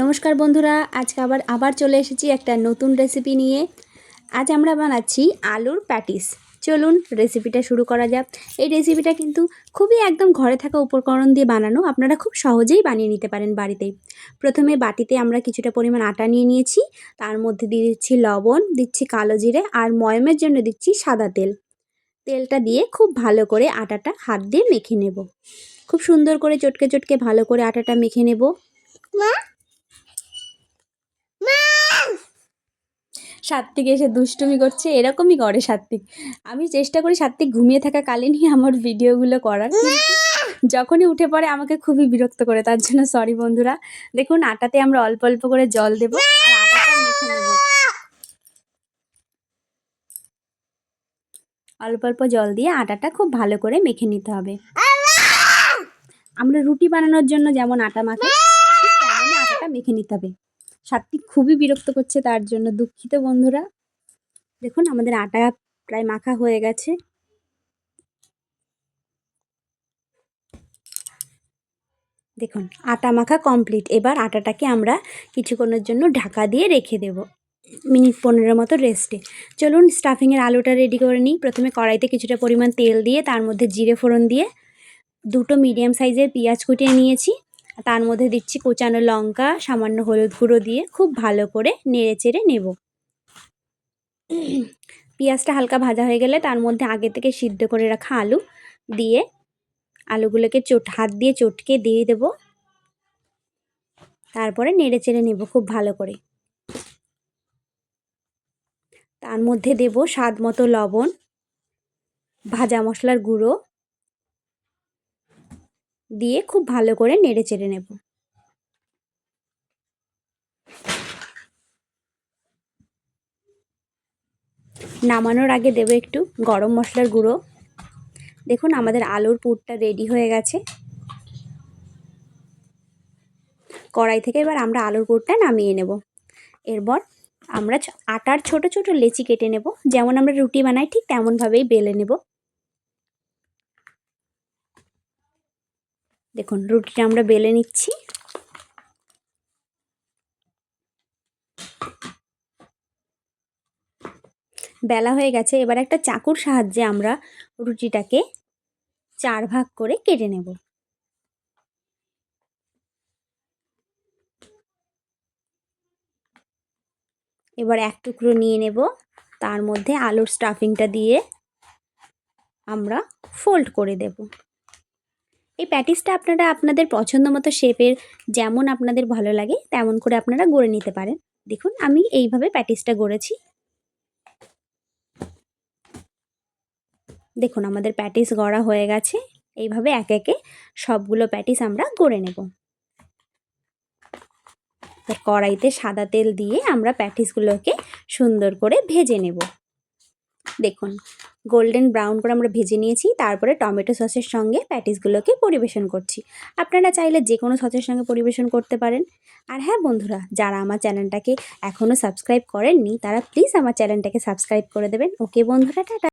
নমস্কার বন্ধুরা, আজকে আবার আবার চলে এসেছি একটা নতুন রেসিপি নিয়ে। আজ আমরা বানাচ্ছি আলুর প্যাটিস। চলুন রেসিপিটা শুরু করা যাক। এই রেসিপিটা কিন্তু খুবই একদম ঘরে থাকা উপকরণ দিয়ে বানানো। আপনারা খুব সহজেই বানিয়ে নিতে পারেন বাড়িতেই প্রথমে বাটিতে আমরা কিছুটা পরিমাণ আটা নিয়ে নিয়েছি। তার মধ্যে দিয়ে দিচ্ছি লবণ, দিচ্ছি কালো জিরে আর ময়মের জন্য দিচ্ছি সাদা তেল। তেলটা দিয়ে খুব ভালো করে আটাটা হাত দিয়ে মেখে নেব। খুব সুন্দর করে চটকে চটকে ভালো করে আটাটা মেখে নেব। সাত্বিক এসে দুষ্টুমি করছে, এরকমই করে সাত্বিক। আমি চেষ্টা করি সাত্বিক ঘুমিয়ে থাকা কালীনই আমার ভিডিওগুলো করার যখনই উঠে পড়ে আমাকে খুবই বিরক্ত করে, তার জন্য সরি বন্ধুরা। দেখুন, আটাতে আমরা অল্প অল্প করে জল দেবো আর আটাটা মেখে অল্প অল্প জল দিয়ে আটাটা খুব ভালো করে মেখে নিতে হবে। আমরা রুটি বানানোর জন্য যেমন আটা মাখি, ঠিক তেমনই আটাটা মেখে নিতে হবে। সাত্বিক খুবই বিরক্ত করছে তার জন্য দুঃখিত বন্ধুরা। দেখুন, আমাদের আটা প্রায় মাখা হয়ে গেছে। দেখুন, আটা মাখা কমপ্লিট এবার আটাটাকে আমরা কিছুক্ষণের জন্য ঢাকা দিয়ে রেখে দেব। মিনিট পনেরো মতো রেস্টে চলুন স্টাফিংয়ের আলুটা রেডি করে নিই। প্রথমে কড়াইতে কিছুটা পরিমাণ তেল দিয়ে, তার মধ্যে জিরে ফোড়ন দিয়ে, দুটো মিডিয়াম সাইজের পেঁয়াজ কুটিয়ে নিয়েছি। তার মধ্যে দিচ্ছি কোচানো লঙ্কা, সামান্য হলুদ গুঁড়ো দিয়ে খুব ভালো করে নেড়ে চেড়ে নেব। পেঁয়াজটা হালকা ভাজা হয়ে গেলে তার মধ্যে আগে থেকে সিদ্ধ করে রাখা আলু দিয়ে আলুগুলোকে চট, হাত দিয়ে চটকে দিয়ে দেব। তারপরে নেড়ে চেড়ে নেব খুব ভালো করে। তার মধ্যে দেব স্বাদ মতো লবণ, ভাজা মশলার গুঁড়ো দিয়ে খুব ভালো করে নেড়ে চেড়ে নেব। নামানোর আগে দেবো একটু গরম মশলার গুঁড়ো। দেখুন আমাদের আলুর পুরটা রেডি হয়ে গেছে। কড়াই থেকে এবার আমরা আলুর পুরটা নামিয়ে নেব। এরপর আমরা আটার ছোট ছোট লেচি কেটে নেব। যেমন আমরা রুটি বানাই, ঠিক তেমনভাবেই বেলে নেব। দেখুন, রুটিটা আমরা বেলে নিচ্ছি। বেলা হয়ে গেছে, এবার একটা চাকুর সাহায্যে আমরা রুটিটাকে চার ভাগ করে কেটে নেব। এবার এক টুকরো নিয়ে নেব, তার মধ্যে আলুর স্টাফিংটা দিয়ে আমরা ফোল্ড করে দেব। এই প্যাটিসটা আপনারা আপনাদের পছন্দ মতো শেপের যেমন আপনাদের ভালো লাগে, তেমন করে আপনারা গড়ে নিতে পারেন। দেখুন, আমি এইভাবে প্যাটিসটা গড়েছি। দেখুন, আমাদের প্যাটিস গড়া হয়ে গেছে। এইভাবে এক একে সবগুলো প্যাটিস আমরা গড়ে নেব। কড়াইতে সাদা তেল দিয়ে আমরা প্যাটিসগুলোকে সুন্দর করে ভেজে নেব। দেখুন গোল্ডেন ব্রাউন করে আমরা ভেজে নিয়েছি, তারপরে টমেটো সসের সঙ্গে প্যাটিসগুলোকে পরিবেশন করছি। আপনারা চাইলে যে কোনো সসের সঙ্গে পরিবেশন করতে পারেন। আর হ্যাঁ বন্ধুরা, যারা আমার চ্যানেলটাকে এখনও সাবস্ক্রাইব করেননি, তারা প্লিজ আমার চ্যানেলটাকে সাবস্ক্রাইব করে দেবেন। ওকে বন্ধুরা, টাটা।